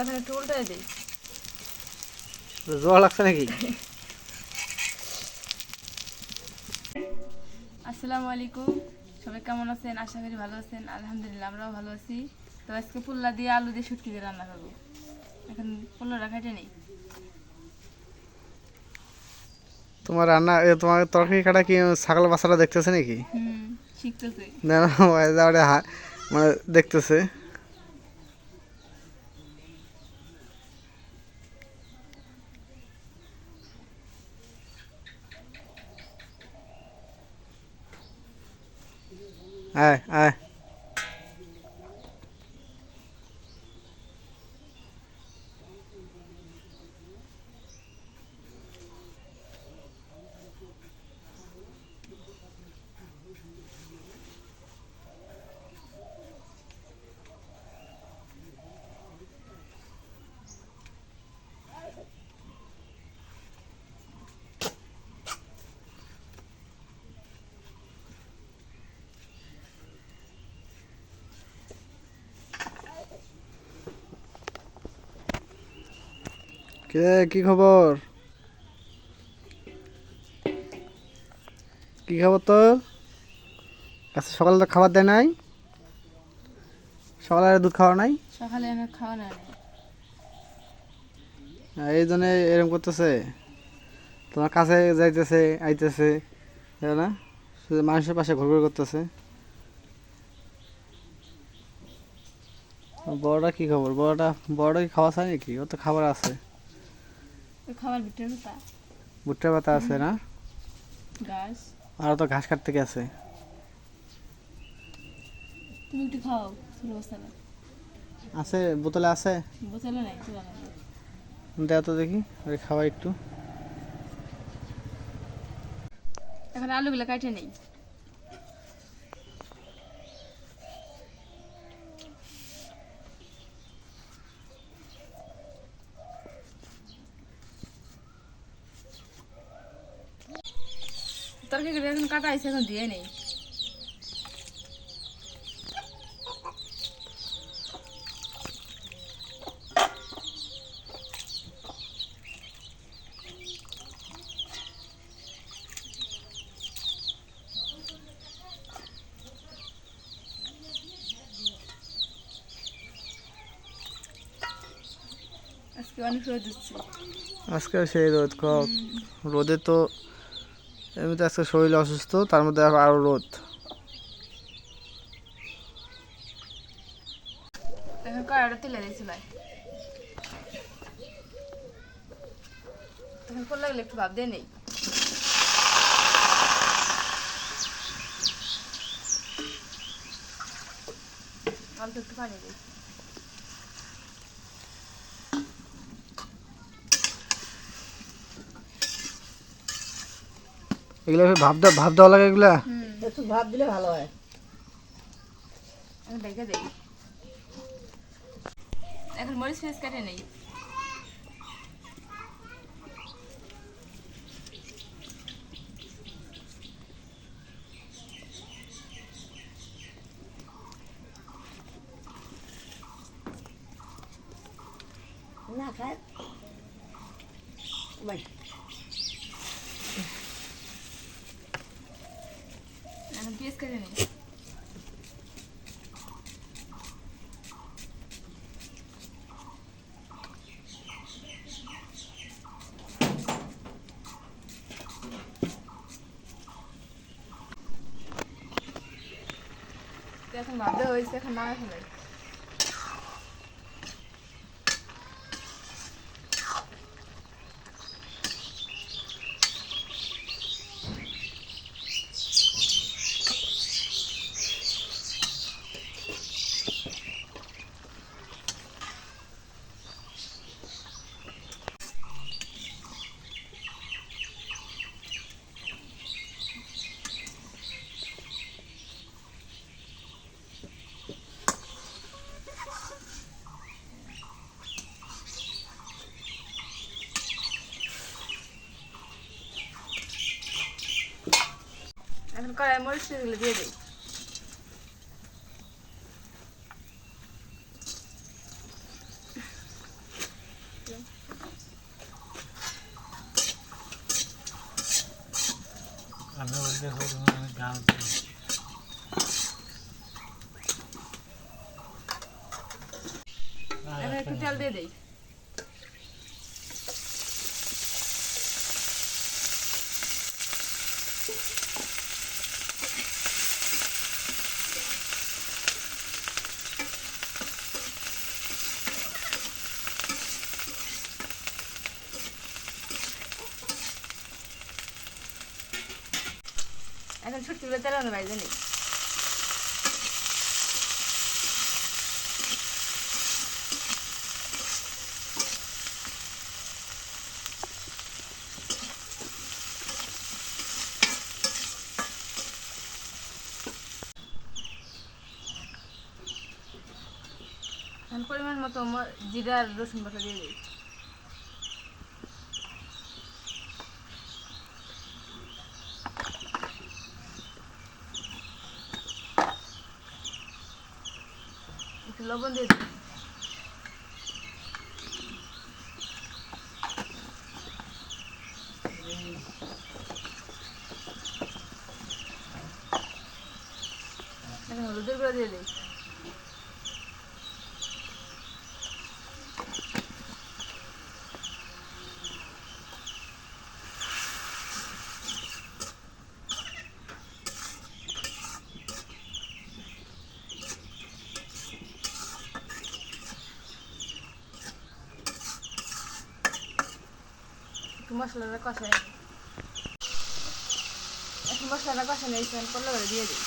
এখন একটু উল্টাই দিই। জোয়া লাগছে নাকি? আসসালামু আলাইকুম। সবাই কেমন আছেন? আশা করি ভালো আছেন। আলহামদুলিল্লাহ আমরাও ভালো আছি। তো আজকে পুল্লা দিয়ে আলু দিয়ে শুটকি দিয়ে রান্না করব। এখন পুল্লাটা খাইটে নেই। তোমার রান্না তোমার তরকারি কাটা কি ছাগল বাচ্চাটা দেখতেছে নাকি? হুম শিখতেছে। না মানে দেখতেছে। আয় আয় কে কি খবর? কি খবর তোর? আচ্ছা সকালে তো খাবার দেয় নাই? সকালে দুধ খাওয়া নাই? সকালে আমার খাওয়া নেই। আর এই জন্য এরকম করতেছে। তোমার কাছে যাইতেছে আইতেছে তাই না? শুধু মানুষের পাশে ঘুরঘুর করতেছে। বড়টা কি খবর? বড়টা বড়টা কি খাওয়া চায় নাকি ও তো খাবার আছে। খাবার তা ভুট্টার পাতা আছে না? গাছ। আর তো ঘাস কাটতে গেছে তুমি একটু খাও ছোট আছে বোতলে আছে? বোতলে নাই দেও তো দেখি খাওয়া একটু। এখন আলুগুলো কাটে নেই। কাটা আছে এখন দিয়ে নেই। আজকে অনেক রোদ দিচ্ছে আজকে সেই রোদ রোদে তো এমনিতে আজকে শরীর অসুস্থ তার মধ্যে আবার আরও রোদ। একটু দিয়ে একটু পানি দিই। এগুলো ভাব দেওয়া ভাব দেওয়া লাগে এগুলা? একটু ভাত দিলে ভালো হয়। এখন দেখে দেই। এখন মরিচ ফেস কাটে নেই। না খায়। কেটে নেই এখন ভাবতে হয়েছে এখন না ফেলাই কড়াই মরিচ সেগুলো দিয়ে দিই। আমি একটু তেল দিয়ে দিই। ছুটকিগুলো তেল আনো বাইরে নেই। এখন পরিমাণ মতো জিরা রসুন বাটা দিয়ে দিই একটু লবণ দিয়ে দিই এখন হলুদের গুঁড়ো দিয়ে দিই একটু মশলাটা কষাই। একটু মশলাটা কষাই নিয়েছি পোলাগুলো দিয়ে দিই।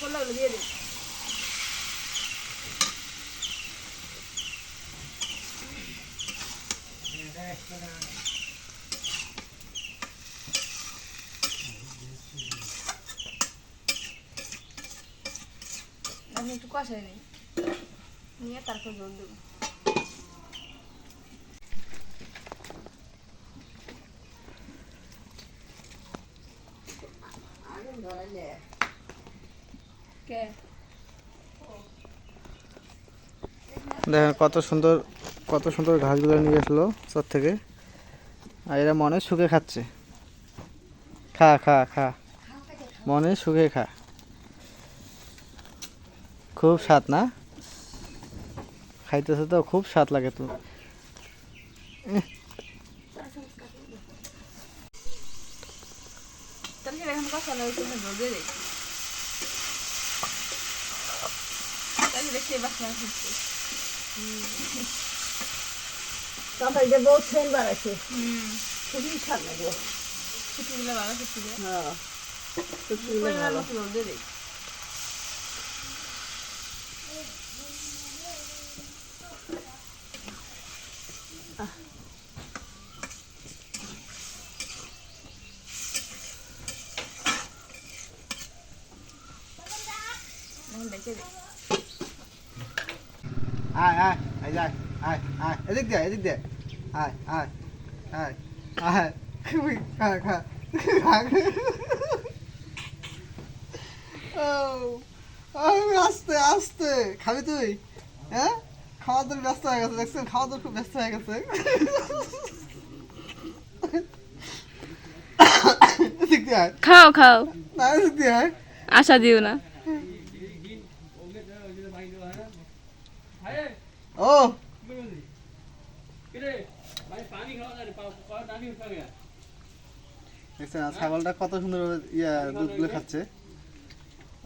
পোলাগুলো দিয়ে দিই। আমি একটু কষাই নিই। নিয়ে তারপর জল দেবো। দেখেন কত সুন্দর কত সুন্দর ঘাসগুলো নিয়ে আসলো চর থেকে। আর এরা মনে সুখে খাচ্ছে। খা খা খা। মনে সুখে খা। খুব স্বাদ না? খাইতেছে তো, খুব স্বাদ লাগে তো। তাহলে জন্য রোদে রেখে তাহলে বাসনা খুঁজছে তরকারিতে বহুত সেন বাড়াইছে হুম। খুবই স্বাদ লাগল ছুটিগুলো ছুটি হ্যাঁ। পরিমাণ ভালো মতো জল দিয়ে দিই এখন দেখে দিই আয় আয় আয় যাই আয় আয় এদিক দে এদিক দে আয় আয় আয় আয় খুবই খা খা আস্তে আস্তে খাবি তুই হ্যাঁ খাওয়া দাওয়ার ব্যস্ত হয়ে গেছে দেখছেন খাওয়া দাওয়ার খুব ব্যস্ত হয়ে গেছে খাও খাও আশা দিও না ও দেখছেন ছাগলটা কত সুন্দর ইয়া দুধগুলো খাচ্ছে।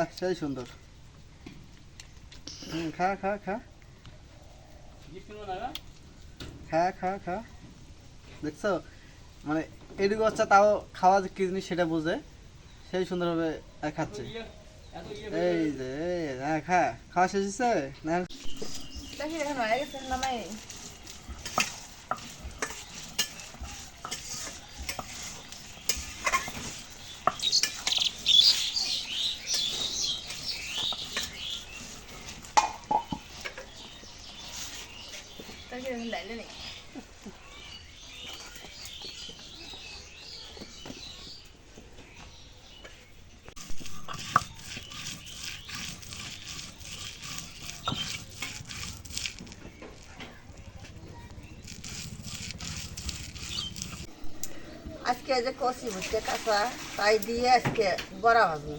আহ সেই সুন্দর। হুম, খা খা খা। খা খা খা। দেখছ? মানে এটুকু বাচ্চা তাও খাওয়া যে কি জিনিস সেটা বুঝে। সেই সুন্দরভাবে খাচ্ছে। এই যে হ্যাঁ খা। খাওয়া শেষ হয়েছে? না দেখি এখন হয়ে গেছে নামাই নেই দেখি এখন লাইলে নেই আজকে এই যে কষি বুঝতে কাঁচা তাই দিয়ে আজকে বড়া ভাজবো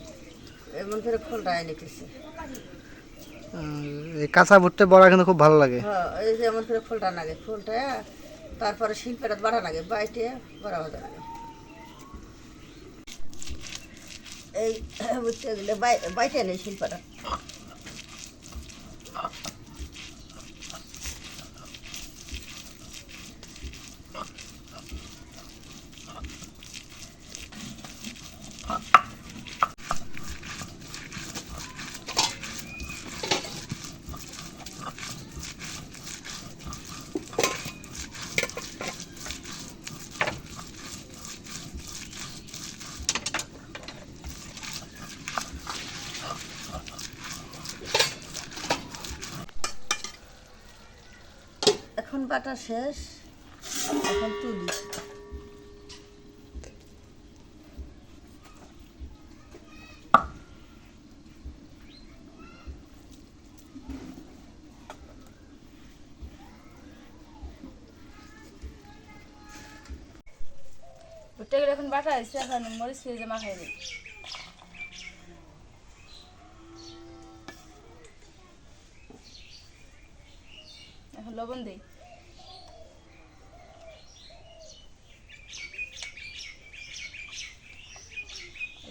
এমন করে খোলটা এনে কিছু এই কাঁচা ভুট্টে বড়া কিন্তু খুব ভালো লাগে। হ্যাঁ এই যে এমন করে খোলটা লাগে খোলটা তারপরে শিল্পটা বাড়া লাগে বাইটে বড়া ভাজা লাগে এই বুঝতে গেলে বাইটে নেই শিল্পটা বাটা শেষ। এখন তুলি। এখন বাটা এখন মরিচ ফিরে মাখাই দিই। এখন লবণ দিই।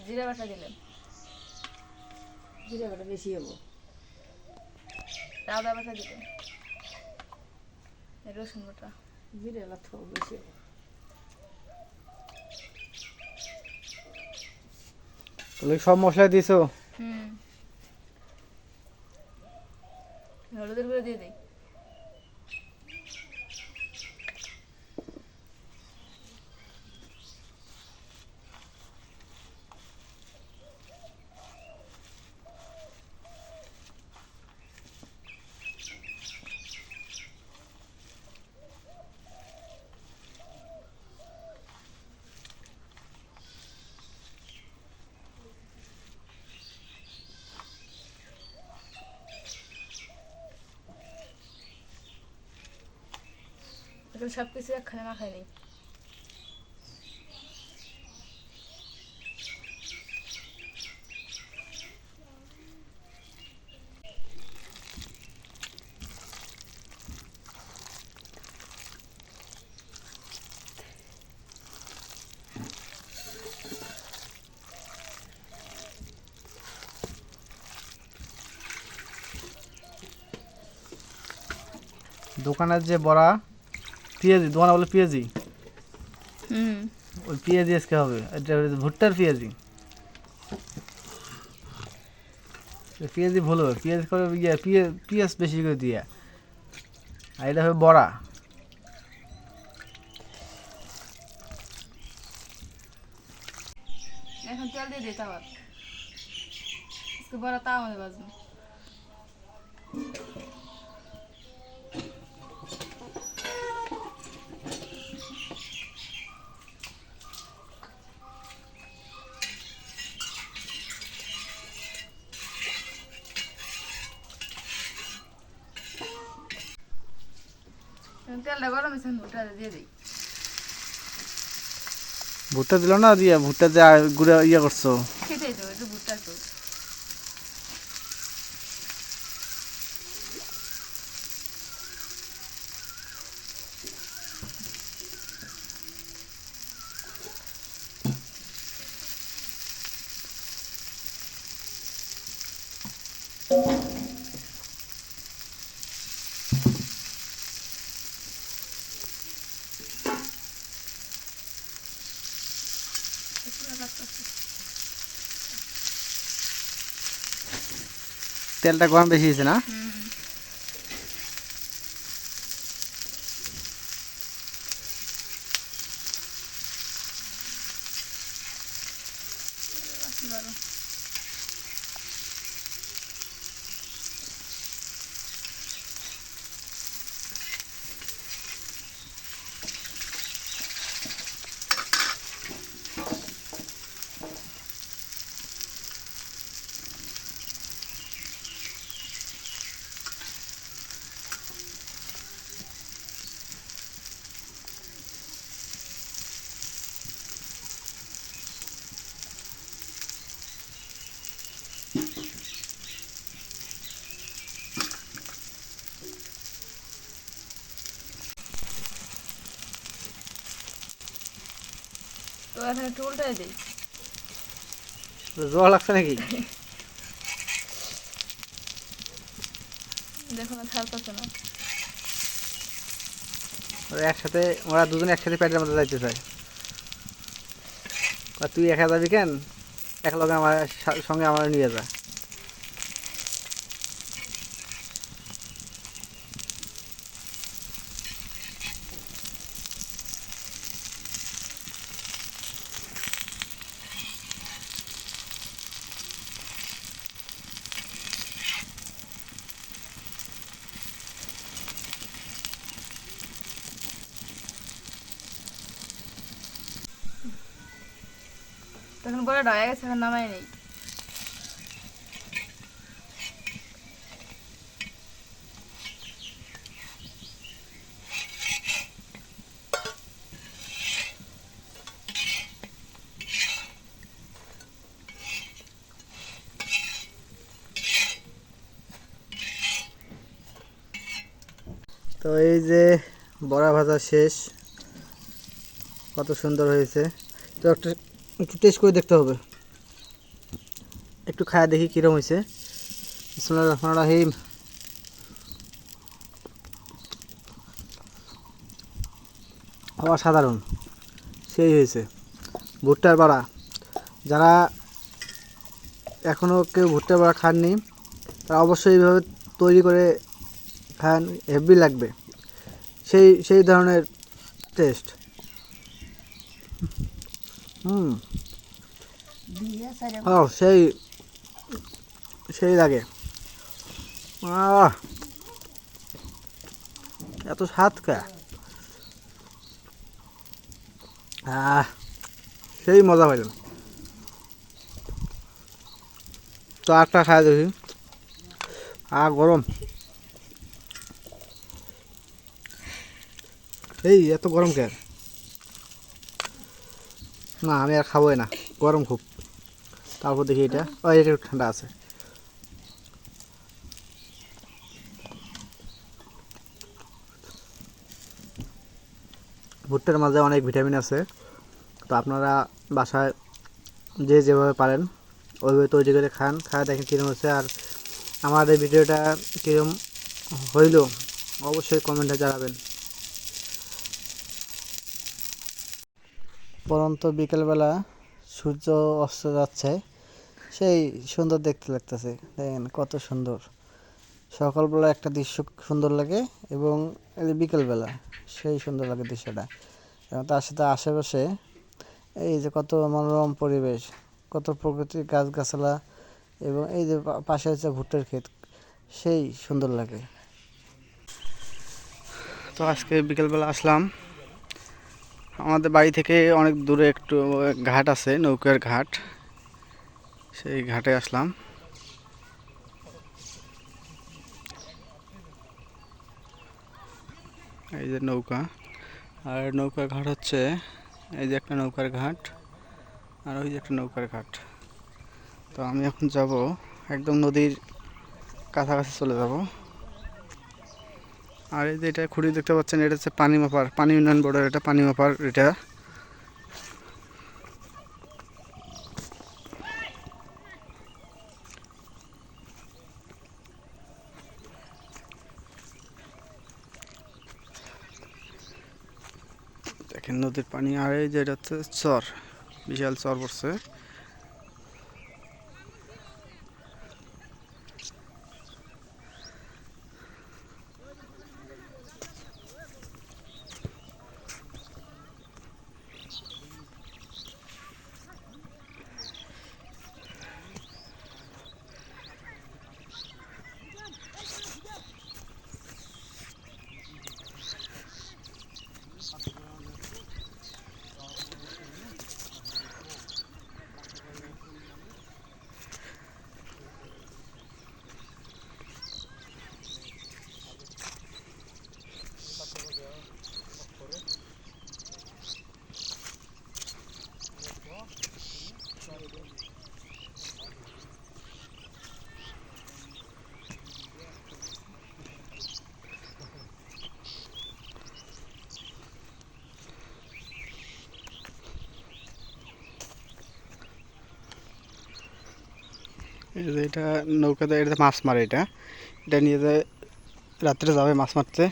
জিরা বাটা দিলেন। জিরে বাটা বেশি হব। আদা বাটা দিলেন। রসুন বাটা। জিরে বাটা বেশি হব। তাহলে সব মশলা দিয়েছ হুম। হলুদের গুঁড়ো দিয়ে দিই। এখন সব কিছু একখানে মাখাই নিই দোকানের যে বড়া পেঁয়াজি দোকানে বলে পেঁয়াজি? হুম। ওই পেঁয়াজি আজকে হবে এটা ভুট্টার পেঁয়াজি। পেঁয়াজি ভুল হবে পেঁয়াজ করে ইয়ে পেঁয়াজ বেশি করে দিয়ে। আর এটা হবে বড়া। এখন তেল দিয়ে তাওয়ার আজকে বড় তাও আমাদের বাজবে এখন তেলটা গরম হয়েছে এখন ভুট্টা দিয়ে দিই ভুট্টা দিল না, দিয়ে ভুট্টা দিয়ে গুঁড়া ইয়ে করছ? খেতেই তো একটু ভুট্টা একটু তেলটা গরম বেশি হয়েছে না? ভালো তো একটু উল্টাই দিই। জল লাগছে নাকি? দেখো না ছাড়তেছে না। ওরা একসাথে ওরা দুজন একসাথে প্যাটের মধ্যে যাইতে চায়। তুই একা যাবি কেন? এক লগে আমার সঙ্গে আমার নিয়ে যা। তখন বড়টা হয়ে গেছে, এখন নামাই নেই। তো এই যে বড়া ভাজা শেষ, কত সুন্দর হয়েছে। তো একটা একটু টেস্ট করে দেখতে হবে। একটু খায়া দেখি কিরম হয়েছে বিসমুল্লাহির রহমানির রহিম। অসাধারণ। সেই হয়েছে। ভুট্টার বড়া। যারা এখনও কেউ ভুট্টার বড়া খাননি, তারা অবশ্যই এইভাবে তৈরি করে খান, হেভি লাগবে। সেই সেই ধরনের টেস্ট হুম। ও সেই সেই লাগে। এত স্বাদ কা? আহ সেই মজা পাইলাম। তো একটা খাই দেখি। আ গরম। এই এত গরম কেন না, আমি আর খাবোই না। গরম খুব। তারপর দেখি এটা। ও এটা ঠান্ডা আছে। ভুট্টার মাঝে অনেক ভিটামিন আছে। তো আপনারা বাসায় যে যেভাবে পারেন, ওইভাবে তৈরি করে খান। খায় দেখেন কীরকম হচ্ছে আর আমাদের ভিডিওটা কীরকম হইল, অবশ্যই কমেন্টে জানাবেন। পরন্ত বিকেলবেলা সূর্য অস্ত যাচ্ছে, সেই সুন্দর দেখতে লাগতেছে। দেখেন কত সুন্দর। সকালবেলা একটা দৃশ্য সুন্দর লাগে এবং বিকেলবেলা সেই সুন্দর লাগে দৃশ্যটা। এবং তার সাথে আশেপাশে এই যে কত মনোরম পরিবেশ, কত প্রকৃতির গাছগাছালা এবং এই যে পাশে হচ্ছে ভুট্টার ক্ষেত, সেই সুন্দর লাগে। তো আজকে বিকেলবেলা আসলাম। আমাদের বাড়ি থেকে অনেক দূরে একটু ঘাট আছে, নৌকার ঘাট। সেই ঘাটে আসলাম। এই যে নৌকা। আর নৌকার ঘাট হচ্ছে, এই যে একটা নৌকার ঘাট, আর ওই যে একটা নৌকার ঘাট। তো আমি এখন যাব, একদম নদীর কাছাকাছি চলে যাব। আর এই যে এটা খুঁড়ি দেখতে পাচ্ছেন, এটা হচ্ছে পানি মাপার, পানি উন্নয়ন বোর্ডের এটা পানি মাপার, এটা। দেখেন নদীর পানি, আর এই যে এটা হচ্ছে চর, বিশাল চর পড়ছে। যে এটা নৌকাতে এটা মাছ মারে এটা। এটা নিয়ে যায় রাত্রে যাবে মাছ মারতে।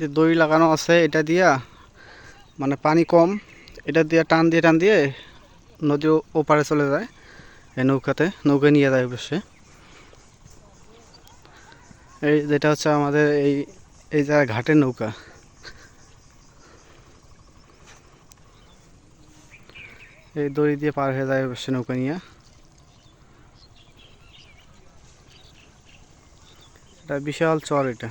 যে দড়ি লাগানো আছে, এটা দিয়া মানে পানি কম, এটা দিয়ে টান দিয়ে টান দিয়ে নদীর ওপারে চলে যায়, এই নৌকাতে, নৌকা নিয়ে যায় অবশ্যই। এই যেটা হচ্ছে আমাদের এই এই জায়গায় ঘাটের নৌকা। এই দড়ি দিয়ে পার হয়ে যায় অবশ্যই নৌকা নিয়ে। এটা বিশাল চর এটা।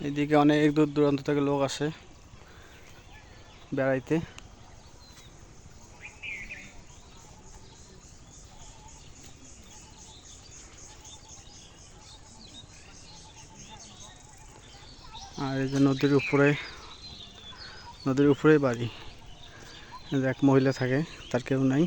এদিকে অনেক দূর দূরান্ত থেকে লোক আসে বেড়াইতে। আর এই যে নদীর উপরে, নদীর উপরেই বাড়ি। এক মহিলা থাকে, তার কেউ নাই।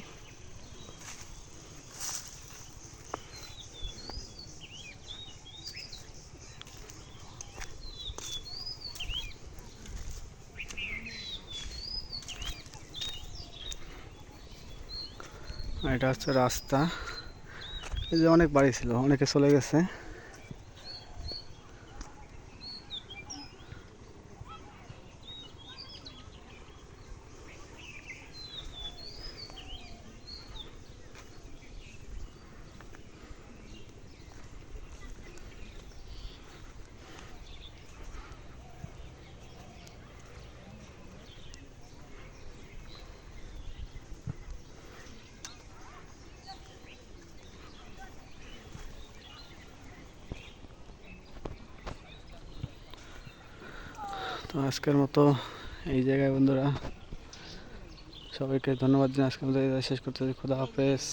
হচ্ছে রাস্তা। এই যে অনেক বাড়ি ছিল অনেকে চলে গেছে। আজকের মতো এই জায়গায় বন্ধুরা। সবাইকে ধন্যবাদ দিন আজকের মতো শেষ করতে খুদা হাফেজ।